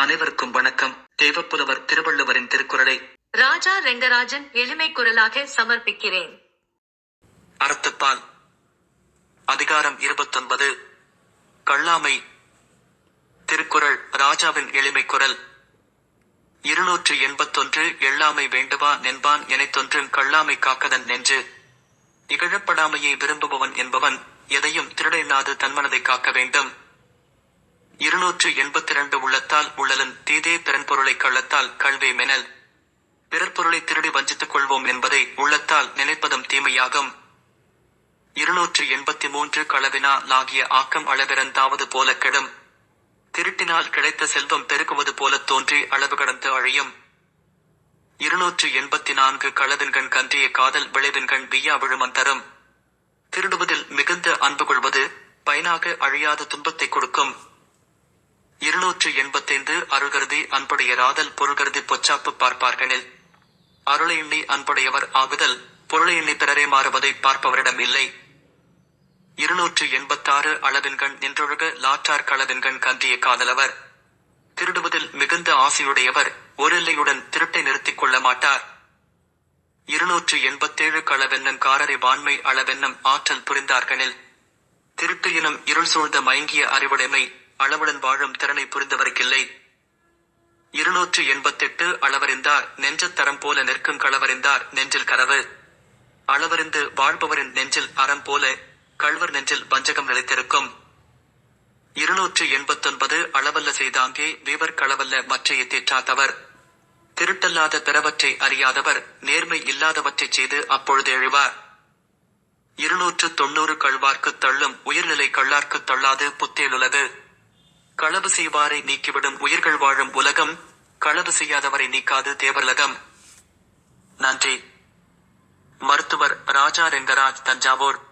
அனைவருக்கும் வணக்கம். தேவப்புலவர் திருவள்ளுவரின் திருக்குறளை ராஜா ரெங்கராஜன் எளிமை குரலாக சமர்ப்பிக்கிறேன். அறத்துப்பால் அதிகாரம் இருபத்தொன்பது கள்ளாமை திருக்குறள் ராஜாவின் எளிமை குரல். இருநூற்று எண்பத்தொன்று எள்ளாமை வேண்டுவா நென்பான் எனைத்தொன்றும் கள்ளாமை காக்கதன் நெஞ்சு. இகழப்படாமையை விரும்புபவன் என்பவன் எதையும் திருடெண்ணாது தன்மனதை காக்க வேண்டும். இருநூற்று எண்பத்தி இரண்டு உள்ளத்தால் உள்ளலன் தீதே பிறன்பொருளை கள்ளத்தால் கல்வே மெனல். பிறர் பொருளை திருடி வஞ்சித்துக் கொள்வோம் என்பதை உள்ளத்தால் நினைப்பதும் தீமையாகும். இருநூற்று எண்பத்தி மூன்று களவினா லாகிய ஆக்கம் அளவிறந்தாவது போல கெடும். திருட்டினால் கிடைத்த செல்வம் பெருக்குவது போல தோன்றி அளவு கடந்து அழியும். இருநூற்று எண்பத்தி நான்கு களவின்கண் கன்றிய காதல் விளைவின்கண் வியா விழுமன் தரும். திருடுவதில் மிகுந்த அன்பு கொள்வது பயனாக அழியாத துன்பத்தை கொடுக்கும். இருநூற்று எண்பத்தைந்து அருள்கருதி அன்புடையராதல் பொருள்கருதி பொச்சாப்பு பார்ப்பார்கனில். அருளை எண்ணி அன்புடையவர் ஆகுதல் பொருளை எண்ணி பிறரே மாறுவதை பார்ப்பவரிடம் இல்லை. இருநூற்று எண்பத்தாறு அளவின்கண் நின்றொழுக லாற்றார் களவின்கண் கன்றிய காதலவர். திருடுவதில் மிகுந்த ஆசையுடையவர் ஒரு எல்லையுடன் திருட்டை நிறுத்திக் கொள்ள மாட்டார். இருநூற்று எண்பத்தேழு களவெண்ணம் காரரை வான்மை அளவெண்ணம் ஆற்றல் புரிந்தார்கனில். திருட்டு எனும் இருள் சூழ்ந்த மயங்கிய அறிவுடைமை அளவுடன் வாழும் திறனை புரிந்தவருக்கில்லை. இருநூற்று எண்பத்தெட்டு அளவறிந்தார் நெஞ்சத் தரம் போல நிற்கும் களவறிந்தார் நெஞ்சில் கரவு அளவறிந்து வாழ்பவரின் நெஞ்சில் அறம் போல கள்வர் நெஞ்சில் வஞ்சகம் நிலைத்திருக்கும். இருநூற்று எண்பத்தொன்பது அளவல்ல செய்தாங்கே வீவர் களவல்ல மற்றைய தேற்றாதவர். திருட்டல்லாத பிறவற்றை அறியாதவர் நேர்மை இல்லாதவற்றைச் செய்து அப்பொழுது எழுவார். இருநூற்று தொண்ணூறு கள்வார்க்குத் தள்ளும் உயிர்நிலை கள்ளார்க்குத் தள்ளாது புத்தேலுள்ளது களவு செய்வாரை நீக்கிவிடும் உயிர்கள் வாழும் உலகம் களவு செய்யாதவரை நீக்காது தேவர்லகம். நன்றி. மருத்துவர் ராஜா ரெங்கராஜ் தஞ்சாவூர்.